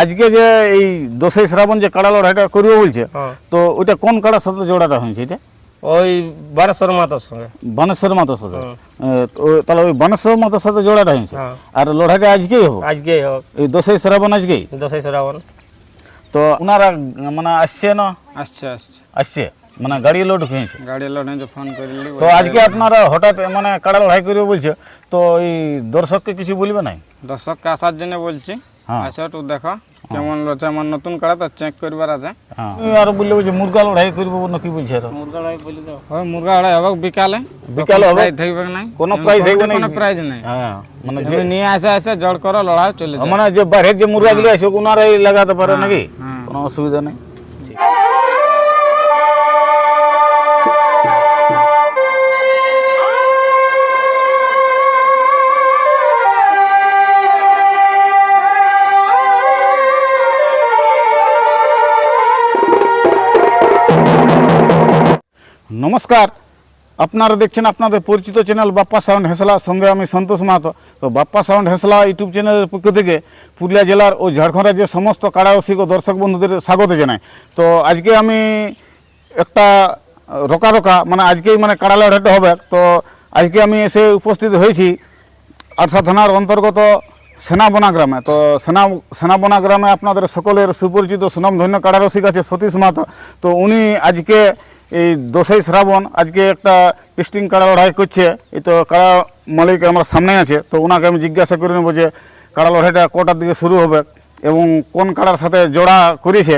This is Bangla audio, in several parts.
আজকে যে এই দোষই শ্রাবণ যে কাড়া লড়াইটা করবে বলছে তো ওইটা কোন কাড়ার সাথে জোড়াটা হয়েছে এটা? ওই বারেশ্বর মাতার সঙ্গে। বানেশ্বর মাতার সাথে? তাহলে ওই বানেশ্বর মাতার সাথে জোড়াটা হয়েছে? হ্যাঁ আর লড়াইটা আজকেই হব? আজকেই হোক এই দোষই শ্রাবণ আজকেই? দশই শ্রাবণ। তো ওনারা মানে আসছে না? আসছে আসছে। আসছে? মানে গাড়ি লোড হয়েছে? গাড়ি লোড যে ফোন করলি তো আজকে আপনারা হঠাৎ মানে কাড়া লড়াই করবে বলছে তো এই দর্শককে কিছু বলবে নাই? দর্শককে আসার জন্য বলছি। হ্যাঁ। আসো একটু দেখো কেমন রয়েছে আমার নতুন কাড়া তো চেক করবার আছে। হ্যাঁ। আর বললে বলছে মুরগা লড়াই করব না কি বলছে আর মুরগা লড়াই বলে দাও। হয় মুরগা আড়াই হবে বিকালে। বিকালে হবে? থাকবে নাই? কোনো প্রাইজ থাকবে কমিটি কোনো প্রাইজ নাই। হ্যাঁ মানে যে নিয়ে আসে আসে জড় করো লড়াই চলে যায়। মানে যে বাইরে যে মুরগাগুলো আছে ওনারাই লাগাতে পারে নাকি। কোনো অসুবিধা নেই। নমস্কার। আপনারা দেখছেন আপনাদের পরিচিত চ্যানেল বাপ্পা সাউন্ড হেসলা, সঙ্গে আমি সন্তোষ মাহাতো। তো বাপ্পা সাউন্ড হেসলা ইউটিউব চ্যানেলের পক্ষ থেকে পুরুলিয়া জেলার ও ঝাড়খণ্ড রাজ্যের সমস্ত কারারসিক ও দর্শক বন্ধুদের স্বাগত জানাই। তো আজকে আমি একটা রোকা রোকা মানে আজকেই মানে কাড়া লড়াইটা হবে। তো আজকে আমি এসে উপস্থিত হয়েছি আরসা থানার অন্তর্গত সেনাবনা গ্রামে। তো সেনা, সেনাবনা গ্রামে আপনাদের সকলের সুপরিচিত সুনামধন্য কারারসিক আছে সতীশ মাহাতো। তো উনি আজকে এই দোষই শ্রাবণ আজকে একটা টেস্টিং কাড়া লড়াই করছে। এই তো কাড়া মালিক আমার সামনে আছে তো ওনাকে আমি জিজ্ঞাসা করে নেব যে কাড়া লড়াইটা কটার দিকে শুরু হবে এবং কোন কাড়ার সাথে জোড়া করেছে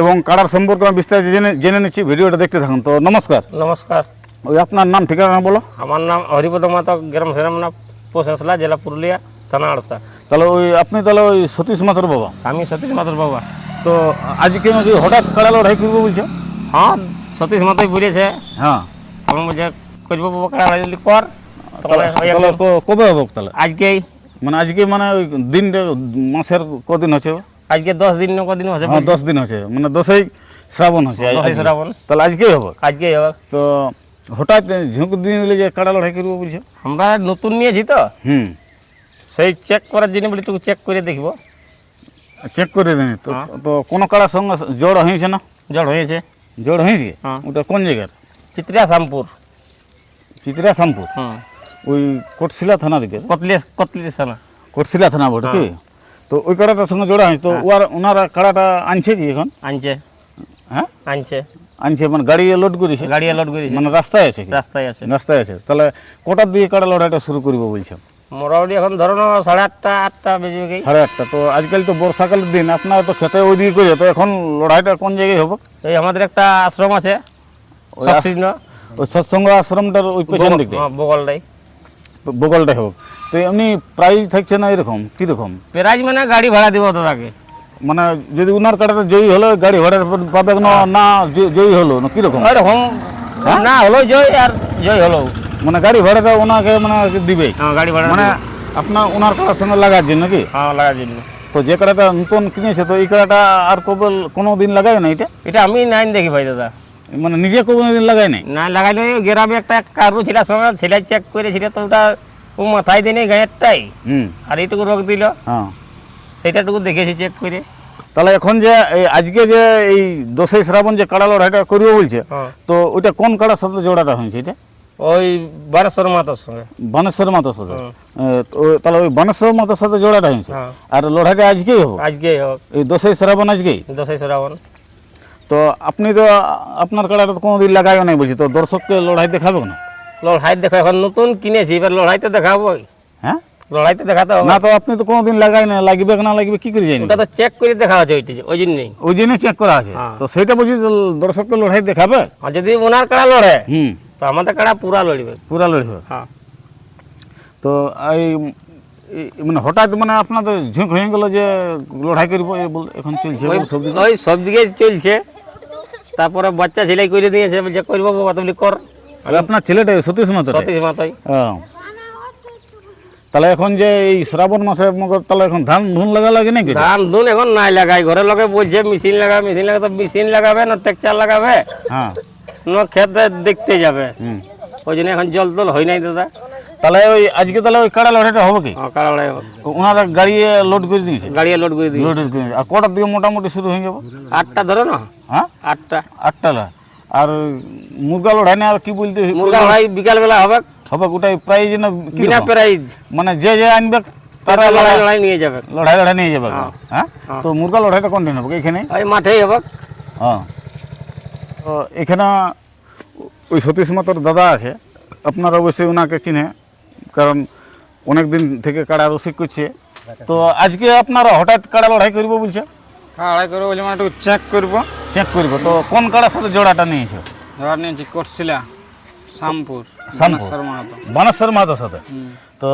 এবং কাড়ার সম্পর্কে আমি বিস্তারিত জেনে জেনে নিচ্ছি ভিডিওটা দেখতে থাকুন। তো নমস্কার। নমস্কার। ওই আপনার নাম ঠিকানা বলো। আমার নাম হরিপদ মাতা গ্রাম সেরামনা পোসেসলা জেলা পুরুলিয়া থানা আড়সা। তাহলে ওই আপনি তাহলে ওই সতীশ মাথার বাবা? আমি সতীশ মাতার বাবা। তো আজকে নাকি হঠাৎ কাড়া লড়াই করব বলছে? হ্যাঁ সতীশ মাতাই বুঝেছে হ্যাঁ। বলছে করব বাবা যদি কর? তাহলে কবে হবে তাহলে? আজকেই। মানে আজকে মানে ওই দিন মাসের কদিন হচ্ছে? আজকে দশ দিন না কদিন হচ্ছে? হ্যাঁ দশ দিন হচ্ছে। মানে দশই শ্রাবণ হচ্ছে। শ্রাবণ। তাহলে আজকেই হবে? আজকেই হবে। তো হঠাৎ ঝুঁক দিলে যে কাড়া লড়াই করব বলছে? আমরা নতুন নিয়েছি তো। হুম। সেই চেক করার জন্য বলি তুই চেক করে দেখব। চেক করে দেন। তো হ্যাঁ। তো কোনো কাড়ার সঙ্গে জোড় হয়েছে না? জড় হয়েছে। জোড় হয়েছে হ্যাঁ। ওটা কোন জায়গার চিত্রা শ্যামপুর চিত্রা শ্যামপুর ওই কোটশিলা থানা দিকে কতলিশ কতলিশ থানা কোটশিলা থানা বটে কি। তো ওই কাড়াটার সঙ্গে জোড়া হয়েছে তো ওর ওনারা কাড়াটা আনছে কি এখন আনছে হ্যাঁ আনছে আনছে মানে গাড়ি লোড করেছে গাড়ি লোড করেছে মানে রাস্তায় আছে কি রাস্তায় আছে রাস্তায় আছে তাহলে কটার দিকে কাড়া লড়াইটা শুরু করব বলছো মোটামুটি এখন ধরো না সাড়ে আটটা আটটা বেজে গেই সাড়ে আটটা। তো আজকাল তো বর্ষাকালের দিন আপনারা তো খেতে ওই দিকে করে তো এখন লড়াইটা কোন জায়গায় হবে? এই আমাদের একটা আশ্রম আছে ওই সৎসঙ্গ আশ্রমটার ওই পেছন দিকটা বগলটাই। বগলটাই হোক তো এমনি প্রাইজ থাকছে না এরকম? কীরকম? প্রাইজ মানে গাড়ি ভাড়া দিব দাদাকে মানে যদি উনার কাটাটা জয়ী হলো গাড়ি ভাড়া পাবে না জয়ী হলো না কীরকম? এরকম না হলো জয় আর জয় হলো মানে গাড়ি ভাড়াটা ওনাকে মানে দিবে। হ্যাঁ গাড়ি ভাড়া মানে আপনার ওনার কাটার সঙ্গে লাগার জন্য কি? হ্যাঁ লাগার জন্য। তো যে কাটাটা নতুন কিনেছে তো এই কাটাটা আর কবে কোনো দিন লাগায় না এটা? এটা আমি নাই দেখি ভাই দাদা। মানে নিজে কোনো দিন লাগায় নাই? না লাগাইলে গ্রামে একটা কারু ছিল সঙ্গে ছেলে চেক করেছিল তো ওটা ও মাথায় দিনে গায়েরটাই। হুম। আর এইটুকু রোগ দিল। হ্যাঁ। সেইটাটুকু দেখেছি চেক করে। তাহলে এখন যে আজকে যে এই দশই শ্রাবণ যে কাড়া লড়াইটা করবে বলছে হ্যাঁ। তো ওইটা কোন কাড়ার সাথে জোড়াটা হয়েছে এটা? ওই বারেশ্বর মাতার সঙ্গে। বানেশ্বর মাতার। ওই- তাহলে ওই বানেশ্বর মাতার সাথে জোড়াটা হয়েছে? হ্যাঁ। আর লড়াইটা আজকেই হবে? আজকেই হোক এই দশই শ্রাবণ আজকেই? দশই শ্রাবণ। তো আপনি তো আপনার কাড়াটা তো কোনোদিন লাগাইও নাই বলছি তো দর্শককে লড়াই দেখাবে না? লড়াই দেখো এখন নতুন কিনেছি এবার লড়াইতে দেখাবো হ্যাঁ? লড়াইতে দেখাতে হবে। না তো আপনি তো কোনোদিন লাগাই না লাগবে না লাগবে কি করে জানি? ওটা তো চেক করে দেখা আছে ওইটি ওই জন্যই। ওই জন্য চেক করা আছে। হ্যাঁ। তো সেইটা বলছি দর্শককে লড়াই দেখাবে? যদি ওনার কাড়া লড়ে হুম। তো আমাদের কাড়া পুরা লড়বে। পুরা লড়বে? হ্যাঁ। তো এই মানে হঠাৎ মানে আপনাদের ঝুঁক হয়ে গেল যে লড়াই করব এখন চলছে ওই সব দিকে। চলছে। তারপরে বাচ্চা ছেলে করে দিয়েছে যে করব বাবা তুমি কর। আপনার ছেলেটা সতীশ মাত্র সতীশ মাতাই তাহলে এখন যে এই শ্রাবণ মাসে মগর তাহলে এখন ধান ধুন লাগা লাগে নাকি? ধান ধুন এখন নাই লাগাই। ঘরের লোকে বলছে মেশিন লাগাবে মেশিন লাগাবে তো মেশিন লাগাবে না ট্রেকচার লাগাবে? হ্যাঁ। না খেতে দেখতে যাবে। হুম। ওই জন্য এখন জল টল হয় নাই দাদা। তাহলে ওই আজকে তাহলে ওই কাড়া লড়াইটা হবে কি? হ্যাঁ, কাড়া লড়াই হবে। ওনারা গাড়ি লোড করে দিয়েছে? গাড়ি লোড করে দিই লোড করে দিয়েছে। আর কটার দিকে মোটামুটি শুরু হয়ে যাব? আটটা ধরো না। হ্যাঁ? আটটা। আটটা লড়াই। আর মুরগা লড়াই না আর কি বলতে মুরগা লড়াই বিকাল বেলা হবে। হবে ওটাই প্রাইজ না বিনা প্রাইজ মানে যে যে আনবে তারা লড়াই লড়াই নিয়ে যাবে। লড়াই লড়াই নিয়ে যাবে। হ্যাঁ। তো মুরগা লড়াইটা কন্টিনিউ হবে এখানে? ওই মাঠেই হবে। হ্যাঁ। এখানে ওই সতীশ মাতর দাদা আছে। আপনারা অবশ্যই ওনাকে চিনে কারণ অনেক দিন থেকে কাড়া রসিক করছে। তো আজকে আপনারা হঠাৎ কাড়া লড়াই করব বলছে লড়াই করব বলে মানে একটু চেক করব। চেক করব। তো কোন কাড়ার সাথে জোড়াটা নিয়েছে? ধর নিয়েছি কোটশিলা শ্যামপুর শ্যামপুর। বানেশ্বর মাহাতোর সাথে? তো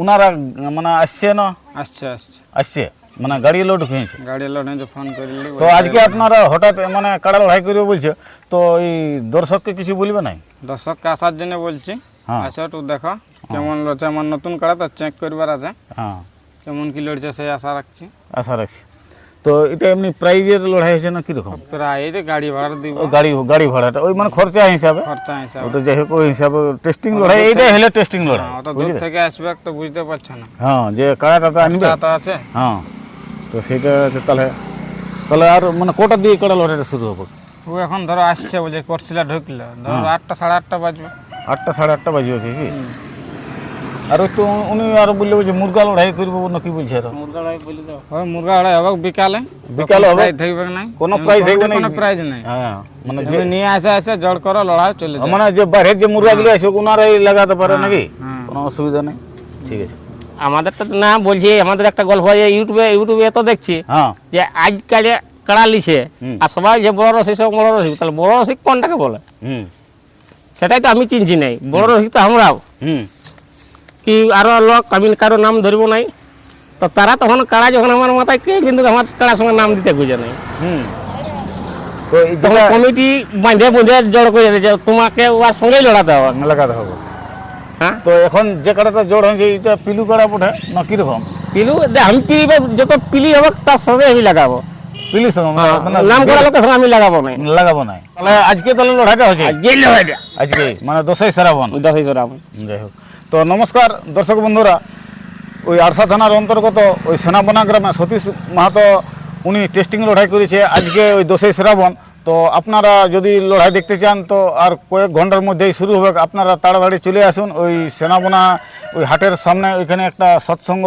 ওনারা মানে আসছে না? আসছে আসছে। আসছে? মানে গাড়ি লোড হয়েছে। গাড়ি লোড হয়েছে ফোন করলি তো আজকে আপনারা হঠাৎ মানে কাড়া লড়াই করবে বলছে তো এই দর্শককে কিছু বলবে নাই? দর্শককে আসার জন্য বলছি হ্যাঁ। আসো একটু দেখো কেমন লড়ছে আমার নতুন কাড়া তো চেক করবার আছে। হ্যাঁ। কেমন কি লড়ছে সেই আশা রাখছি। আশা রাখছি। তো এটা এমনি প্রাইজের লড়াই হয়েছে না কীরকম? যে গাড়ি ভাড়া দিব। গাড়ি গাড়ি ভাড়াটা ওই মানে খরচা হিসাবে? খরচা হিসাবে। ওটা যাই হোক ওই হিসাবে টেস্টিং লড়াই এইটাই হলে টেস্টিং লড়াই হ্যাঁ, অত দূর থেকে আসবে তো বুঝতে পারছে না। হ্যাঁ যে কাড়াটা তো আনবে। আছে? হ্যাঁ। তো সেটা হচ্ছে তাহলে তাহলে আর মানে কটার দিকে কাড়া লড়াইটা শুরু হবে? ও এখন ধরো আসছে বলে করছিলা ঢুকলো। ধরো আটটা সাড়ে আটটা বাজবে। আটটা সাড়ে আটটা বাজবে কি? আর তো উনি আর বললে যে মুরগা লড়াই করব না কি বলছে আর? মুরগা লড়াই বলে দাও। ওই মুরগা আড়াই হবে বিকালে। বিকালে হবে? থাকবে নাই কোনো প্রাইজ থাকবে কোনো নাই? প্রাইজ নাই। হ্যাঁ মানে যে নিয়ে আসে আসে জড় করো লড়াই চলে যায় মানে যে বাইরের যে মুরগাগুলো আছে ওনারাই লাগাতে পারে নাকি? হ্যাঁ। কোনো অসুবিধা নেই। ঠিক আছে। আমাদেরটা তো না বলছি আমাদের একটা গল্প আছে ইউটিউবে ইউটিউবে এত দেখছি হ্যাঁ। যে আজকালে কাড়া লিছে। আর সবাই যে বড় রসিক সব বড় রসিক তাহলে বড় রসিক কোনটাকে বলে? সেটাই তো আমি চিনছি নাই। বড় রসিক তো আমরাও। হুম। কি আরও লোক আমি কারও নাম ধরবো নাই। তো তারা তখন কাড়া যখন আমার মাথায় কে কিন্তু আমার কাড়ার সঙ্গে নাম দিতে খুঁজে নাই। তো এই তখন কমিটি বাঁধে বুঁধে জড় করে দিয়েছে তোমাকে ওর সঙ্গেই লড়াতে হবে। লাগাতে হবে। হ্যাঁ? তো এখন যে কাটাটা জোর হয়েছে এটা পিলু কাটা পড়ে না কীরকম? পিলু আমি পিলি যত পিলি হবে তার সঙ্গে আমি লাগাবো। পিলির সঙ্গে মানে- মানে নাম করা লোকের সঙ্গে আমি লাগাবো না লাগাবো না তাহলে আজকে তাহলে লড়াইটা হচ্ছে হয় আজকে মানে দশই শ্রাবণ দশই জোড়া যাই হোক। তো নমস্কার দর্শক বন্ধুরা ওই আরসা থানার অন্তর্গত ওই সেনাবনা গ্রামে সতীশ মাহাতো উনি টেস্টিং লড়াই করেছে। আজকে ওই দশই শ্রাবণ তো আপনারা যদি লড়াই দেখতে চান, তো আর কয়েক ঘণ্টার মধ্যেই শুরু হবে। আপনারা তাড়াতাড়ি চলে আসুন ওই সেনাবনা, ওই হাটের সামনে, ওইখানে একটা সৎসঙ্গ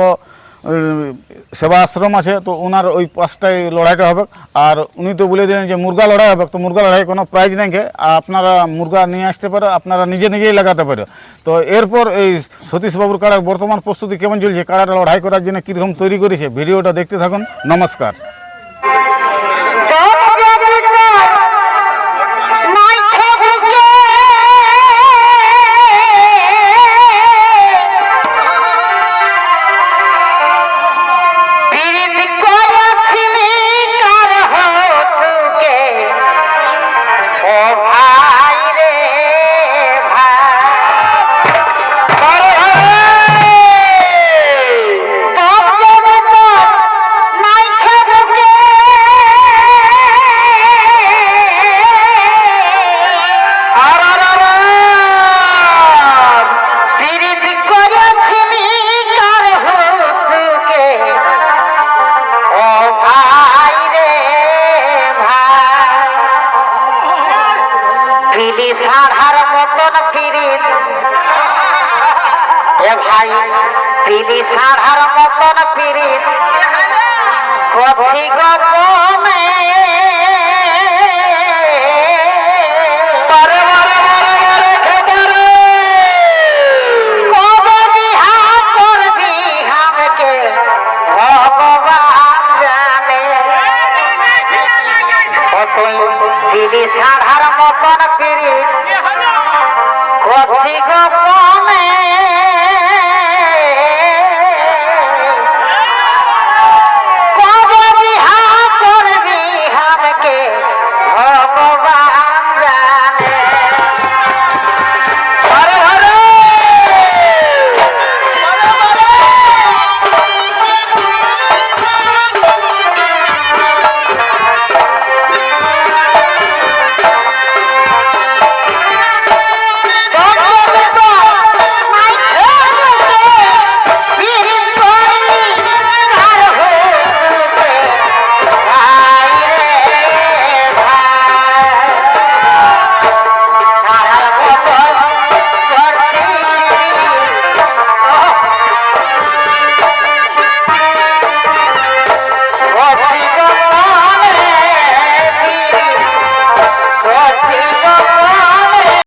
সেবা আশ্রম আছে, তো ওনার ওই পাশটায় লড়াইটা হবে। আর উনি তো বলে দিলেন যে মুরগা লড়াই হবে, তো মুরগা লড়াই কোনো প্রাইজ নেই আপনারা মুরগা নিয়ে আসতে পারো, আপনারা নিজে নিজেই লাগাতে পারো। তো এরপর এই সতীশ বাবুর কাড়ার বর্তমান প্রস্তুতি কেমন চলছে কাড়াটা লড়াই করার জন্য কীরকম তৈরি করেছে, ভিডিওটা দেখতে থাকুন। নমস্কার। পিলি সাধার মতন পিরিত এ ভাই পিলি সাধার মতন পিরিত কথি গোপনে বারে